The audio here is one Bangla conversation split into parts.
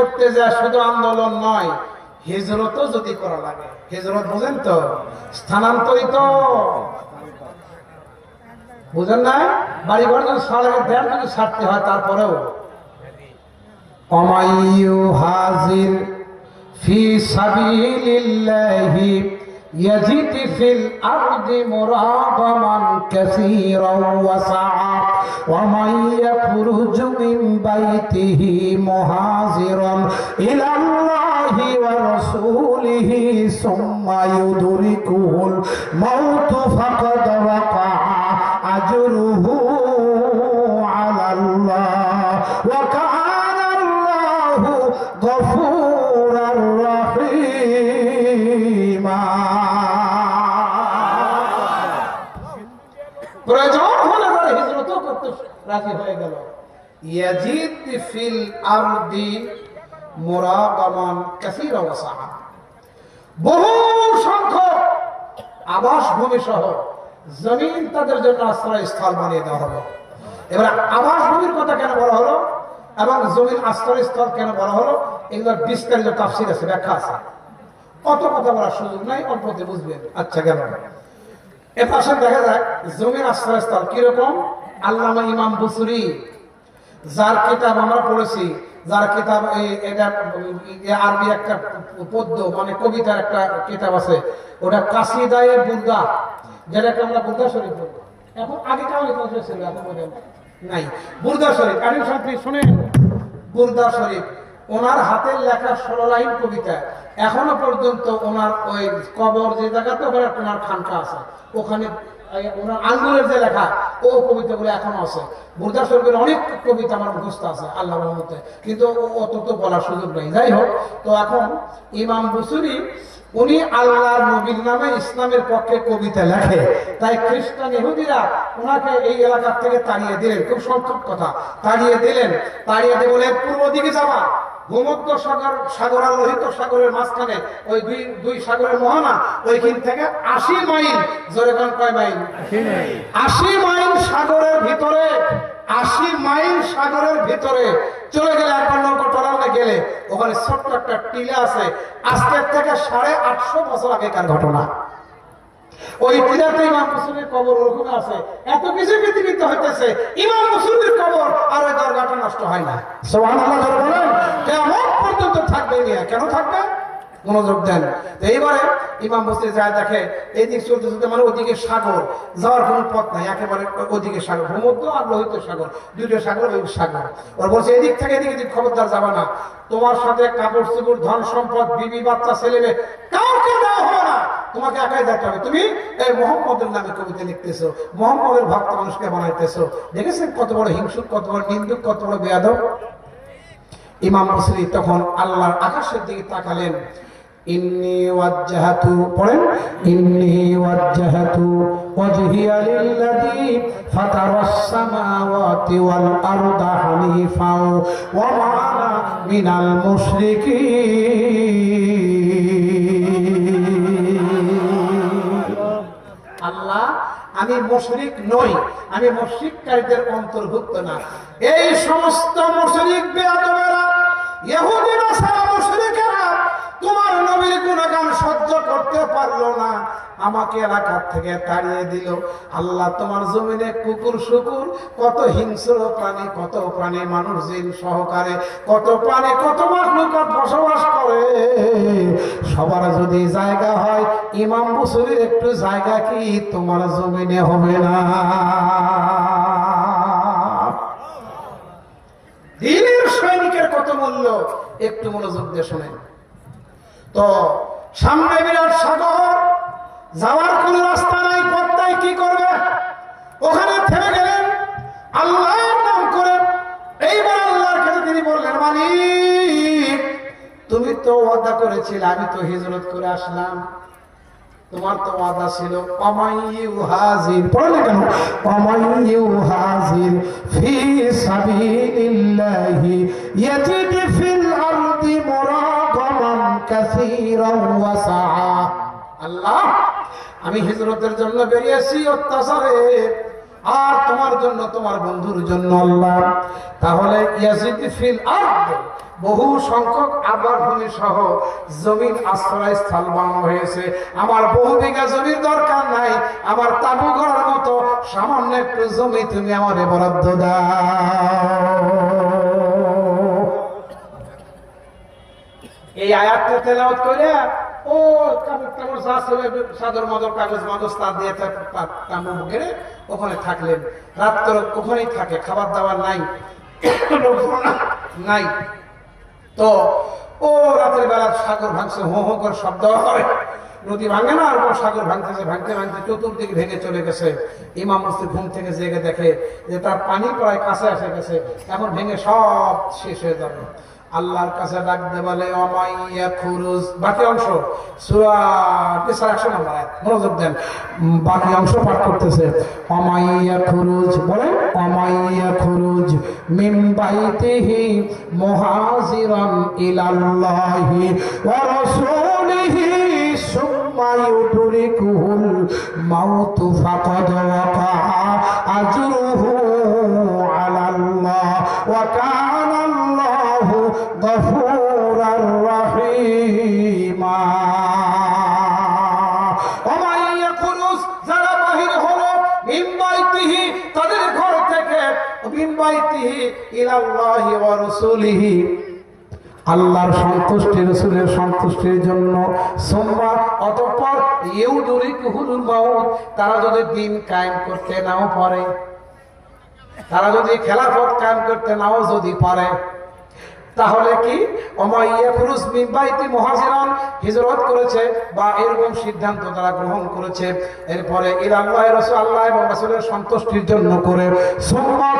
করতে যায় শুধু আন্দোলন নয় হিজরতও যদি করা লাগে। হিজরত বুঝেন তো? স্থানান্তরিত। বুঝেন না বাড়ি ঘর যদি সাড়ে দেন যদি ছাড়তে হয়, তারপরেও। অমাইয়ু হাজির ফি সাবিলিল্লাহি يجد في الأرض مراغما كثيرا وسعا ومن يخرج من بيته مهاجرا إلى الله ورسوله ثم يدركه الموت فقد وقع রাজি হয়ে গেল। ইয়াজিদ বহু সংখ্যক সহ জমিন তাদের জন্য আশ্রয় স্থল বানিয়ে দেওয়া হলো। কথা কেন বলা হলো এবং কেন হলো বিস্তারিত তাফসির আছে, ব্যাখ্যা আছে। অত কথা বলার সুযোগ নাই অল্পতে বুঝবেন। আচ্ছা গেল এ পাশে দেখা যায়, জমির আশ্রয়স্থল কীরকম? আল্লামা ইমাম বুসুরি, যার কিতাব আমরা পড়েছি, যার কিতাব এটা আরবি একটা পদ্য মানে কবিতার একটা কিতাব আছে, ওটা কাসিদায়ে বুর্দা যেটাকে আমরা বুর্দা শরীফ বলি। এখন আগে কনসেপ্ট ছিল এখন নাই। বুর্দা শরীফ সাহেব আপনি শুনেন? বুর্দা শরীফ, ওনার হাতের লেখা ষোলো লাইন কবিতা, এখনও পর্যন্ত ওনার ওই কবর যে জায়গাতে ওখানে ওনার খানকা আছে, ওখানে আঙ্গুলের যে লেখা, ও কবিতাগুলো এখনও আছে। বুর্দা শরীফের অনেক কবিতা আমার মুখস্থ আছে, আল্লাহ রহমতে। কিন্তু অত তো বলার সুযোগ নেই। যাই হোক, তো এখন ইমাম বসুরি, উনি আল্লাহর নবীর নামে ইসলামের পক্ষে কবিতা লেখে। তাই খ্রিস্টান ইহুদিরা ওনাকে এই এলাকার থেকে তাড়িয়ে দিলেন। খুব সংক্ষেপ কথা, তাড়িয়ে দিলেন। তাড়িয়ে দিয়ে বলে, পূর্ব দিকে যাবা। ভূমধ্য সাগর সাগর আর লোহিত সাগরের মাঝখানে ওই দুই দুই সাগরের মোহনা ওইখান থেকে আশি মাইল জোরে কয় মাইল? আশি মাইল। সাগরের ভিতরে আশি মাইল সাগরের ভিতরে। চলে গেলে একবার নৌকা টলালে গেলে ওখানে ছোট্ট একটা টিলা আছে আজকের থেকে সাড়ে আটশো বছর আগেকার ঘটনা। ওই টিলাতে ইমাম মুসলিমের কবর ওরকম আছে। এত কিছু পৃথিবীতে হইতেছে ইমাম মুসলিমের কবর আর ওই দরগাটা নষ্ট হয় না। সোহানুল্লাহ বলেন। কেন থাকবে? মনোযোগ এইবারে চলতে চলতে মানে ওদিকে সাগর। যাওয়ার কোনো পথ নাই, একেবারে ওদিকে সাগর আর সাগর। সাগর বলছে, এদিক থেকে এদিক যাবে না। তোমার সাথে কাপড় চুপড় ধন সম্পদ, বিবি, বাচ্চা, ছেলে মেয়ে, কাউকে দেওয়া হবে না। তোমাকে একাই যেতে হবে। তুমি এই মোহাম্মদের নামে কবিতা লিখতেছো, মোহাম্মদের ভক্ত মানুষকে বানাইতেছো। দেখেছেন কত বড় হিংসুক, কত বড় নিন্দুক, কত বড় বেয়াদব? ইমাম মুসলি তখন আল্লাহর আকাশের দিকে তাকালেন। ইন্নি ইন্নি ওয়াল আল্লাহ, আমি মুশরিক নই, আমি মুশরিককারীদের অন্তর্ভুক্ত না। এই সমস্ত মুশরিক বেয়াদবেরা তোমার নবীর সহ্য করতে পারল না। আমাকে এলাকার থেকে তাড়িয়ে আল্লাহ তোমার জমিনে কুকুর, শুকুর, কত হিংস্র প্রাণী, কত প্রাণী সহকারে, কত কত বসবাস করে। সবার যদি জায়গা হয়, ইমাম বসুরের একটু জায়গা কি? তোমার জমিনে হবে না। দিনের সৈনিকের কত মূল্য? একটু মনোযোগ দিয়ে শোনেন। তো, সামনে বিরাট সাগর, যাওয়ার কোন রাস্তা নাই নাই কি করবে? ওখানে থেমে গেলেন, আল্লাহর নাম করে এইবার আল্লাহর কাছে তিনি বললেন, মালিক, তুমি তো ওয়াদা করেছিলে, আমি তো হিজরত করে আসলাম। তোমার তো ওয়াদা ছিল অমাইউ হাজির। পড়লে কেন? অমাইউ হাজির ফি সাবিলিল্লাহি ইয়াজিদ ফিল আরদি মুরাগামান কাসীরান ওয়া সাআ আল্লাহ, আমি হিজরতের জন্য বেরিয়েছি অত্যাচারে। আর তোমার জন্য, তোমার বন্ধুর জন্য আল্লাহ। তাহলে ফিল বহু সংখ্যক আবার ভূমি সহ জমিন আশ্রয় স্থল বানানো হয়েছে। আমার বহু বিঘা জমির দরকার নাই, আমার তাবু করার মতো সামান্য একটু জমি তুমি আমার বরাদ্দ দাও। এই আয়াতটা তেলাওয়াত করে ও কাপড় সাদর মদর কাগজ মাগজ তা দিয়ে তাম্বু ঘেরে ওখানে থাকলেন। রাত্র ওখানেই থাকে, খাবার দাবার নাই। নাই। তো, ও রাতের বেলা সাগর ভাঙছে, হো হো করে শব্দ হয়। নদী ভাঙে না, আর সাগর ভাঙতেছে ভাঙতে ভাঙতে চতুর্দিকে ভেঙে চলে গেছে। ইমাম মস্তির ঘুম থেকে জেগে দেখে যে তার পানি প্রায় কাছে এসে গেছে। এখন ভেঙে সব শেষ হয়ে যাবে। আল্লাহর কাছে ডাকতে বলে, অমাইয়া খুরুজ। বাকি অংশ, সুরা মনোযোগ দেন। বাকি অংশ পাঠ করতেছে। অমাইয়া খুরুজ। বলে, অমাইয়া খুরুজ মিন বাইতিহি মুহাজিরান ইলাল্লাহি ওয়া রাসূলিহি সুম্মা ইউদরিকুহুল মাউতু ফাকাদ ওয়াকা আজরুহু আলাল্লাহ ওয়া আল্লাহর সন্তুষ্টি, রসুলের সন্তুষ্টির জন্য সোমবার অতঃপর ইউদুরিক হুল মাউত, তারা যদি দিন কায়েম করতে নাও পারে, তারা যদি খেলাফত কায়েম করতে নাও যদি পারে তাহলে কি? হিজরত করেছে বা এরকম সিদ্ধান্ত তারা গ্রহণ করেছে। এরপরে ইর আল্লাহ রসুল আল্লাহ এবং রসুলের সন্তুষ্টির জন্য করে সোমবার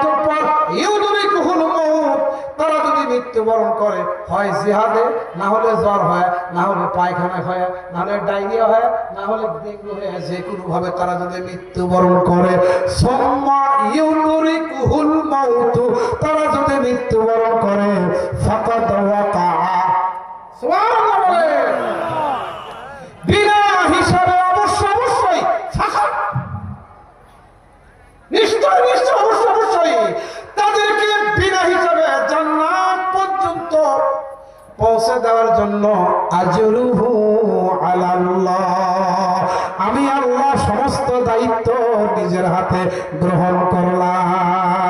তারা যদি মৃত্যুবরণ করে, হয় জিহাদে, না হলে জ্বর হয়, না হলে পায়খানা হয়, না হলে ডায়রিয়া হয়, না হলে ডেঙ্গু হয়ে, যে কোনো ভাবে তারা যদি মৃত্যুবরণ করে, সম্মা ইউনুরিক হুল মাউতু, তারা যদি মৃত্যুবরণ করে, ফাকাদ ওয়াকা আজরুহু আলাল্লাহ। আমি আল্লাহ সমস্ত দায়িত্ব নিজের হাতে গ্রহণ করলাম।